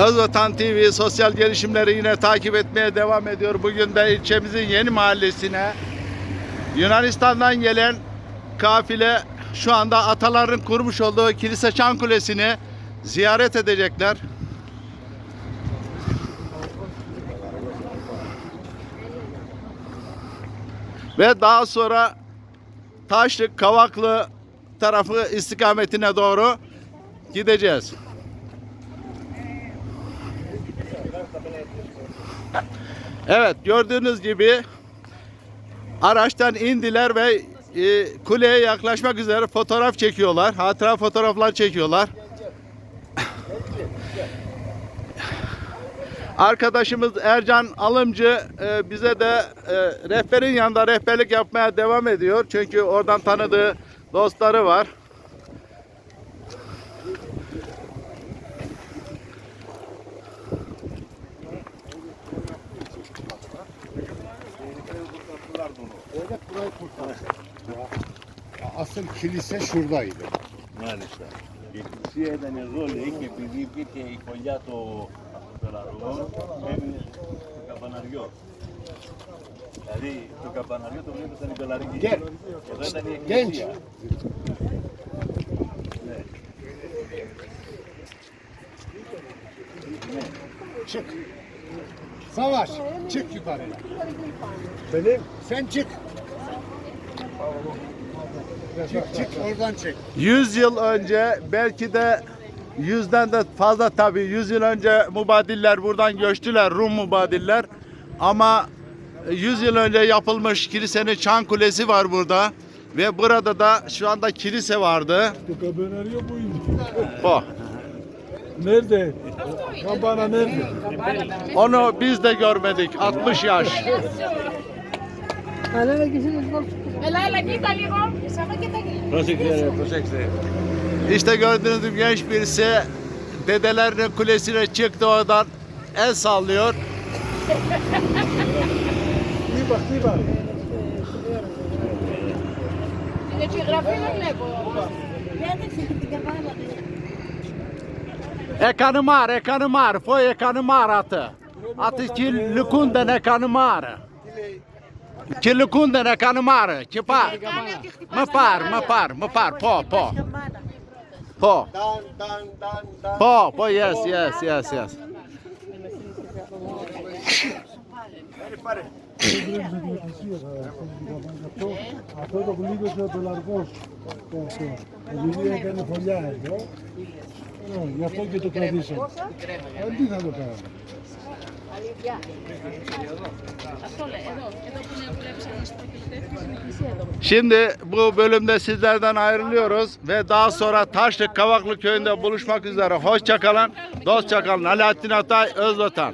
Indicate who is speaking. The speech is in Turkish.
Speaker 1: Özvatan TV sosyal gelişimleri yine takip etmeye devam ediyor. Bugün de ilçemizin yeni mahallesine Yunanistan'dan gelen kafile şu anda ataların kurmuş olduğu Kilise Çan Kulesi'ni ziyaret edecekler. Ve daha sonra Taşlık, Kavaklı tarafı istikametine doğru gideceğiz. Evet gördüğünüz gibi araçtan indiler ve e, kuleye yaklaşmak üzere fotoğraf çekiyorlar. Hatıra fotoğraflar çekiyorlar. Arkadaşımız Ercan Alımcı e, bize de e, rehberin yanında rehberlik yapmaya devam ediyor. Çünkü oradan tanıdığı dostları var.
Speaker 2: Devlet burayı kurtardı. Asıl kilise şuradaydı.
Speaker 3: Μάλιστα. Η εκκλησία ήταν εδώ, λέει, και επειδή βγήκε η φωλιά το, από το λαργό, έμεινε στο καμπαναριό. Δηλαδή, το καμπαναριό το βλέπετε ήταν η πελαρική.
Speaker 2: Γε-
Speaker 3: Εδώ ήταν η
Speaker 2: Genç.
Speaker 3: εκκλησία.
Speaker 2: Çık. Savaş. Çık yukarıya. Benim. Sen çık. Çık çık oradan çek.
Speaker 1: 100 yıl önce belki de yüzden de fazla tabii 100 yıl önce mubadiller buradan göçtüler Rum mubadiller ama 100 yıl önce yapılmış kilisenin çan kulesi var burada ve burada da şu anda kilise vardı.
Speaker 4: Το Nerede? Kampana nerede?
Speaker 1: Onu biz de görmedik. 60 yaş. İşte gördüğünüz gibi genç birisi dedelerin kulesine çıktı oradan el sallıyor.
Speaker 4: İyi bak,
Speaker 5: iyi bak. Ben de
Speaker 1: Ekanımar, ekanımar, foi ekanımar atı. Atı ki lukunden ekanımar. Ki lukunden ekanımar, ki par. Mă par, mă par, mă par, po, po. Po,
Speaker 2: Dan dan dan dan.
Speaker 1: po, po, yes, yes, yes, yes.
Speaker 4: Αυτό, αυτό το γλύκωσε ο πελαργός. Το, το, επειδή έκανε φωλιά εδώ. Ε, Γι' αυτό και το κρατήσαμε. Ε, τι θα το κάνουμε.
Speaker 5: Αυτό λέει, εδώ. Εδώ που είναι βλέπεις ένα σπακελτέφι, είναι η εκκλησία εδώ.
Speaker 1: Şimdi bu bölümde sizlerden ayrılıyoruz ve daha sonra Taşlık Kavaklı köyünde buluşmak üzere. Hoşçakalın, dostça kalın. Alaaddin Atay, Özvatan.